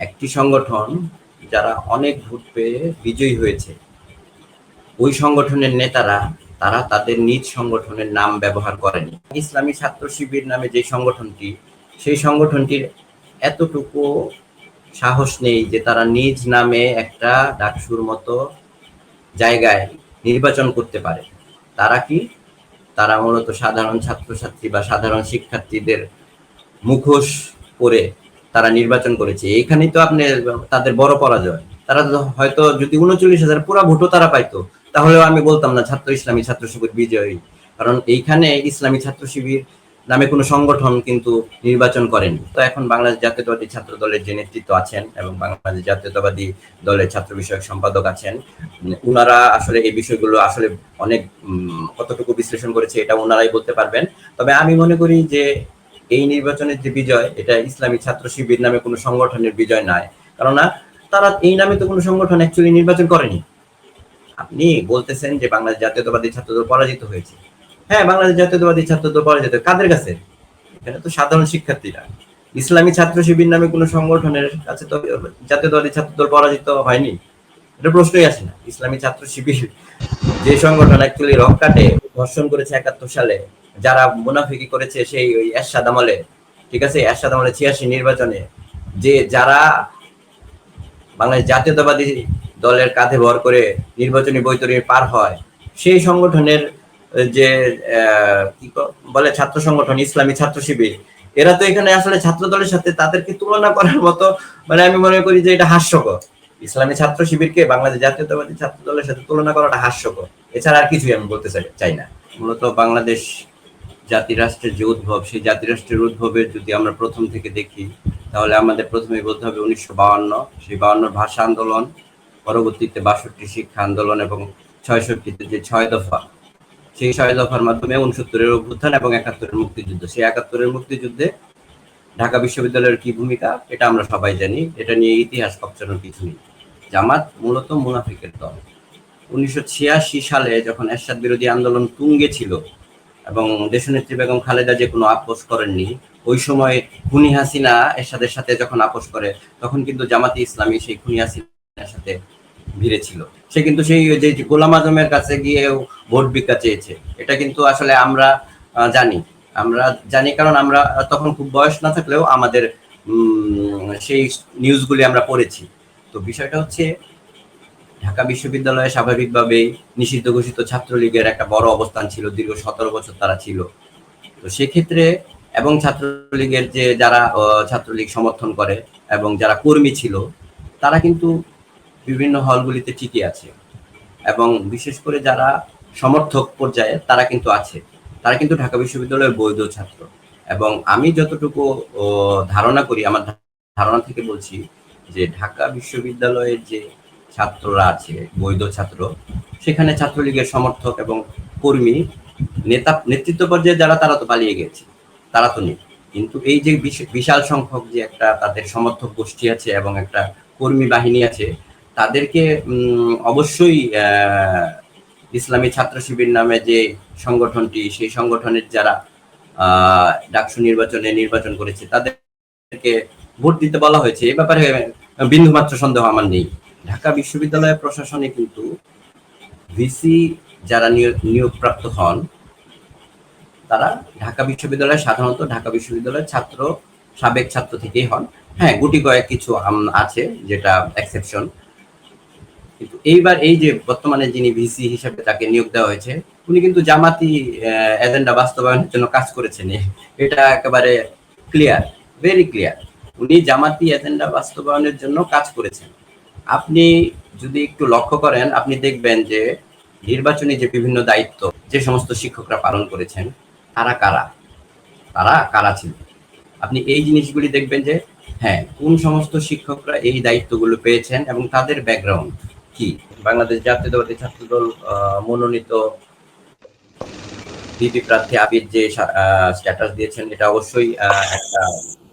একটি সংগঠন যারা অনেক ভোট পেয়ে বিজয়ী হয়েছে। ওই সংগঠনের নেতারা, তারা তাদের নিজ সংগঠনের নাম ব্যবহার করেনি। ইসলামী ছাত্র শিবির নামে যে সংগঠনটি, সেই সংগঠনটির এতটুকু সাহস নেই যে তারা নিজ নামে একটা ডাকসুর মতো জায়গায় নির্বাচন করতে পারে। তারা কি? তারা মূলত সাধারণ ছাত্রছাত্রী বা সাধারণ শিক্ষার্থীদের মুখোশ পরে তারা নির্বাচন করেছে। এইখানেই তো আপনি, তাদের বড় পরাজয়। তারা হয়তো যদি উনচল্লিশ হাজার পুরা ভোটও তারা পাইতো, তাহলেও আমি বলতাম না ছাত্র ইসলামী ছাত্র শিবির বিজয়ী। কারণ এইখানে ইসলামী ছাত্র শিবির নামে কোনো সংগঠন কিন্তু নির্বাচন করেনি। তো এখন বাংলাদেশ জাতীয়তাবাদী ছাত্র দলের যে নেতৃত্ব আছেন এবং বাংলাদেশ জাতীয়তাবাদী দলের ছাত্র বিষয়ক সম্পাদক আছেন, উনারা আসলে এই বিষয়গুলো আসলে অনেক কতটুকু বিশ্লেষণ করেছে এটা ওনারাই বলতে পারবেন। তবে আমি মনে করি যে এই নির্বাচনের যে বিজয়, এটা ইসলামী ছাত্র শিবির নামে কোনো সংগঠনের বিজয় নয়। কেননা, তারা এই নামে তো কোনো সংগঠন অ্যাকচুয়ালি নির্বাচন করেনি। আপনি বলতেছেন যে বাংলাদেশ জাতীয়তাবাদী ছাত্রদল পরাজিত হয়েছে। হ্যাঁ বাংলাদেশ জাতীয়তাবাদী ছাত্রদল পরাজিত। কাদের কাছে? এখানে তো সাধারণ শিক্ষার্থীরা। ইসলামী ছাত্র শিবির নামে কোনো সংগঠনের কাছে তো জাতীয়তাবাদী ছাত্রদল পরাজিত হয়নি। এটা প্রশ্নই আসে না। ইসলামী ছাত্র শিবির যে সংগঠন অ্যাকচুয়ালি রক কাটে, ধর্ষণ করেছে একাত্তর সালে যারা মুনাফিকি করেছে সেই ওই এরশাদ আমলে, ঠিক আছে? এরশাদ আমলে ছিয়াশি নির্বাচনে যে যারা বাংলাদেশ জাতীয়তাবাদী দলের কাঁধে ভর করে নির্বাচনী বৈতরণী পার হয়, সেই সংগঠনের যে কি বলে ছাত্র সংগঠন, ইসলামী ছাত্র শিবির, এরা তো এখানে আসলে ছাত্র দলের সাথে তাদেরকে তুলনা করার মতো মানে আমি মনে করি যে এটা হাস্যকর। ইসলামী ছাত্র শিবিরকে বাংলাদেশ জাতীয়তাবাদী ছাত্র দলের সাথে তুলনা করাটা হাস্যকর। এছাড়া আর কিছুই আমি বলতে চাই না। মূলত বাংলাদেশ জাতি রাষ্ট্রের যে উদ্ভব, সেই জাতি রাষ্ট্রের উদ্ভবের যদি আমরা প্রথম থেকে দেখি, তাহলে আমাদের প্রথমে বলতে হবে উনিশশো বাউন্ন সেই বাউন্নর ভাষা আন্দোলন, পরবর্তীতে বাষট্টি শিক্ষা আন্দোলন এবং ছয়ষট্টিতে যে ছয় দফা। সেই ছয় দফার মাধ্যমে উনসত্তরের অভ্যুত্থান এবং একাত্তরের মুক্তিযুদ্ধ। সেই একাত্তরের মুক্তিযুদ্ধে ঢাকা বিশ্ববিদ্যালয়ের কি ভূমিকা, এটা আমরা সবাই জানি। এটা নিয়ে ইতিহাস কপচানোর কিছু নেই। জামাত মূলত মুনাফিকের দল। উনিশশো ছিয়াশি সালে যখন এরশাদ বিরোধী আন্দোলন তুঙ্গে ছিল এবং দেশনেত্রী বেগম খালেদা যে কোনো আপোষ করেননি, ওই সময় খুনি হাসিনা এরশাদের সাথে যখন আপোষ করে, তখন কিন্তু জামাতি ইসলামী সেই খুনি হাসিনার সাথে ভিড়ে ছিল সে কিন্তু সেই যে গোলাম আজমের কাছে গিয়ে ভোট ভিক্ষা চেয়েছে। এটা কিন্তু আসলে আমরা জানি। আমরা জানি কারণ আমরা তখন খুব বয়স না থাকলেও আমাদের সেই নিউজগুলি আমরা পড়েছি। তো বিষয়টা হচ্ছে ঢাকা বিশ্ববিদ্যালয়ে স্বাভাবিকভাবেই নিষিদ্ধ ঘোষিত ছাত্রলীগের একটা বড় অবস্থান ছিল, দীর্ঘ সতেরো বছর তারা ছিল। তো সেক্ষেত্রে এবং ছাত্রলীগের যে যারা ছাত্রলীগ সমর্থন করে এবং যারা কর্মী ছিল, তারা কিন্তু বিভিন্ন হলগুলিতে ঠিকই আছে। এবং বিশেষ করে যারা সমর্থক পর্যায়ে, তারা কিন্তু আছে। তারা কিন্তু ঢাকা বিশ্ববিদ্যালয়ের বৈধ ছাত্র। এবং আমি যতটুকু ধারণা করি, আমার ধারণা থেকে বলছি যে ঢাকা বিশ্ববিদ্যালয়ের যে ছাত্ররা আছে, বৈধ ছাত্র। সেখানে ছাত্রলীগের সমর্থক এবং কর্মী, নেতা, নেতৃত্ব পর্যায়ে যারা, তারা তো পালিয়ে গেছে। তারা তো নেই। কিন্তু এই যে বিশাল সংখ্যক যে একটা তাদের সমর্থক গোষ্ঠী আছে এবং একটা কর্মী বাহিনী আছে, তাদেরকে অবশ্যই ইসলামী ছাত্র শিবির নামে যে সংগঠনটি, সেই সংগঠনের যারা ডাকসু নির্বাচনে নির্বাচন করেছে, তাদেরকে ভোট দিতে বলা হয়েছে। এ ব্যাপারে বিন্দুমাত্র সন্দেহ আমার নেই। ঢাকা বিশ্ববিদ্যালয় প্রশাসনে কিন্তু ভিসি যারা নিয়োগপ্রাপ্ত হন, তারা ঢাকা বিশ্ববিদ্যালয়ে সাধারণত ঢাকা বিশ্ববিদ্যালয়ের ছাত্র, সাবেক ছাত্র থেকেই হন। হ্যাঁ গুটি কয়েক কিছু আছে যেটা এক্সেপশন কিন্তু এইবার এই যে বর্তমানে যিনি ভিসি হিসেবে তাকে নিয়োগ দেওয়া হয়েছে, উনি কিন্তু জামাতি এজেন্ডা বাস্তবায়নের জন্য কাজ করেছেন। এটা একেবারে ক্লিয়ার ভেরি ক্লিয়ার উনি জামাতি, এজেন্ডা বাস্তবায়নের জন্য কাজ করেছেন। আপনি যদি একটু লক্ষ্য করেন, আপনি দেখবেন যে নির্বাচনী যে বিভিন্ন দায়িত্ব, যে সমস্ত শিক্ষকরা পালন করেছেন, তারা কারা? তারা কারা ছিল? আপনি এই জিনিসগুলি দেখবেন যে হ্যাঁ কোন সমস্ত শিক্ষকরা এই দায়িত্বগুলো পেয়েছেন এবং তাদের ব্যাকগ্রাউন্ড কি? বাংলাদেশ জাতীয়তাবাদী ছাত্রদল মনোনীত বিপি প্রার্থী আবির যে স্ট্যাটাস দিয়েছেন, এটা অবশ্যই একটা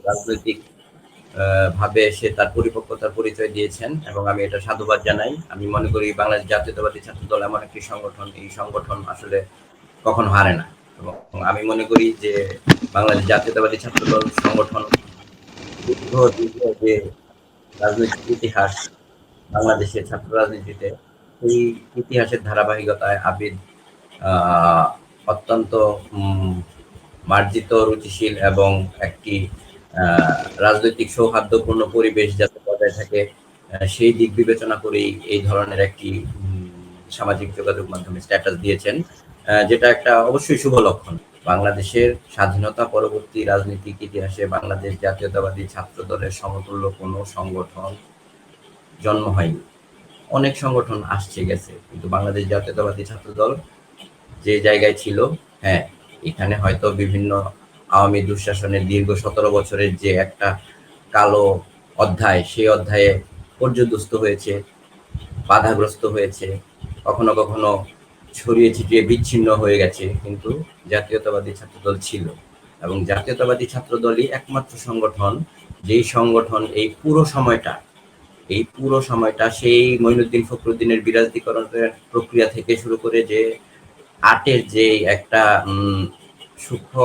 রাজনৈতিক ভাবে সে তার পরিপক্কতার পরিচয় দিয়েছেন এবং আমি এটা সাধুবাদ জানাই। আমি মনে করি বাংলাদেশ জাতীয়তাবাদী ছাত্র দল এমন একটি সংগঠন। এই সংগঠন আসলে কখনো হারে না। এবং আমি মনে করি যে বাংলাদেশ জাতীয়তাবাদী ছাত্র দল সংগঠন যে রাজনৈতিক ইতিহাস বাংলাদেশের ছাত্র রাজনীতিতে এই ইতিহাসের ধারাবাহিকতায় আবিদ অত্যন্ত মার্জিত, রুচিশীল এবং একটি রাজনৈতিক সৌহার্দ্যপূর্ণ পরিবেশ যাতে বজায় থাকে সেই দিক বিবেচনা করেই এই ধরনের একটি সামাজিক যোগাযোগ মাধ্যমে স্ট্যাটাস দিয়েছেন যেটা একটা অবশ্যই শুভ লক্ষণ। বাংলাদেশের স্বাধীনতা পরবর্তী রাজনৈতিক ইতিহাসে বাংলাদেশ জাতীয়তাবাদী ছাত্র দলের সমতুল্য কোনো সংগঠন জন্ম হয়নি। অনেক সংগঠন আসছে, গেছে, কিন্তু বাংলাদেশ জাতীয়তাবাদী ছাত্র দল যে জায়গায় ছিল হ্যাঁ এখানে হয়তো বিভিন্ন আওয়ামী দুঃশাসনের দীর্ঘ সতেরো বছরের যে একটা কালো অধ্যায়, সেই অধ্যায়ে পর্যদস্ত হয়েছে, বাধাগ্রস্ত হয়েছে, কখনো কখনো ছড়িয়ে ছিটিয়ে বিচ্ছিন্ন হয়ে গেছে, কিন্তু জাতীয়তাবাদী ছাত্রদল ছিল এবং জাতীয়তাবাদী ছাত্রদলই একমাত্র সংগঠন, যেই সংগঠন এই পুরো সময়টা, এই পুরো সময়টা সেই মঈনুদ্দিন ফখরুদ্দিনের বিরাজনীকরণের প্রক্রিয়া থেকে শুরু করে যে আটের যে একটা সূক্ষ্ম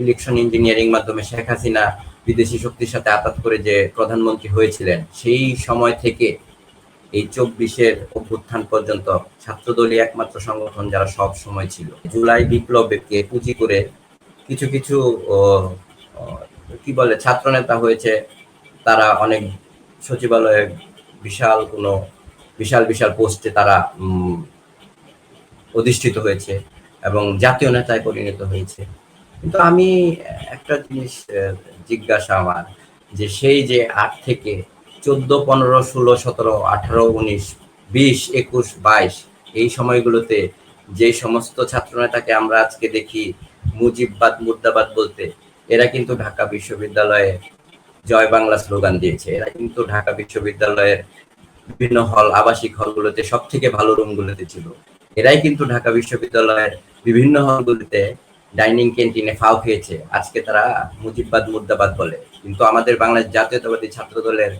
ইলেকশন ইঞ্জিনিয়ারিং মাধ্যমে শেখ হাসিনা বিদেশি শক্তির সাথে আতাত করে যে প্রধানমন্ত্রী হয়েছিলেন, সেই সময় থেকে এই চব্বিশের অভ্যুত্থান পর্যন্ত ছাত্রদলই একমাত্র সংগঠন যারা সব সময় ছিল। জুলাই বিপ্লবকে পুঁজি করে কিছু কিছু কি বলে ছাত্র নেতা হয়েছে, তারা অনেক সচিবালয়ে বিশাল কোনো, বিশাল বিশাল পোস্টে তারা অধিষ্ঠিত হয়েছে এবং জাতীয় নেতায় পরিণত হয়েছে। কিন্তু আমি একটা জিনিস জিজ্ঞাসা আমার, যে সেই যে আট থেকে চোদ্দ, পনেরো, ষোলো, সতেরো, আঠারো, উনিশ, বিশ, একুশ, বাইশ, এই সময়গুলোতে যে সমস্ত ছাত্রনেতাকে আমরা আজকে দেখি, মুজিববাদ, মুর্দাবাদ বলতে, এরা কিন্তু ঢাকা বিশ্ববিদ্যালয়ে জয় বাংলা স্লোগান দিয়েছে। এরা কিন্তু ঢাকা বিশ্ববিদ্যালয়ের বিভিন্ন হল, আবাসিক হলগুলোতে সব থেকে ভালো রুমগুলোতে ছিল। এরাই কিন্তু ঢাকা বিশ্ববিদ্যালয়ের বিভিন্ন হলগুলিতে ডাইনিং ক্যান্টিনে ফাও খেয়েছে। আজকে তারা মুজিববাদ, মুর্দাবাদ বলে। কিন্তু আমাদের বাংলাদেশ জাতীয়তাবাদী ছাত্র দলের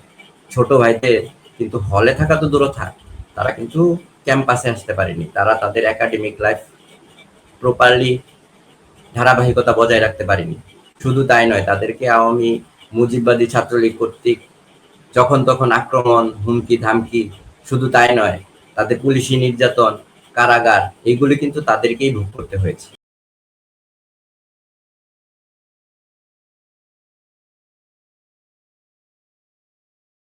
ছোট ভাইদের কিন্তু হলে থাকা তো দূর থাক তারা কিন্তু ক্যাম্পাসে আসতে পারেনি। তারা তাদের একাডেমিক লাইফ প্রপারলি ধারাবাহিকতা বজায় রাখতে পারেনি। শুধু তাই নয়, তাদেরকে আওয়ামী মুজিববাদী ছাত্রলীগ কর্তৃক যখন তখন আক্রমণ, হুমকি, ধামকি, শুধু তাই নয়, তাদের পুলিশি নির্যাতন, কারাগার, এইগুলি কিন্তু তাদেরকেই ভোগ করতে হয়েছে।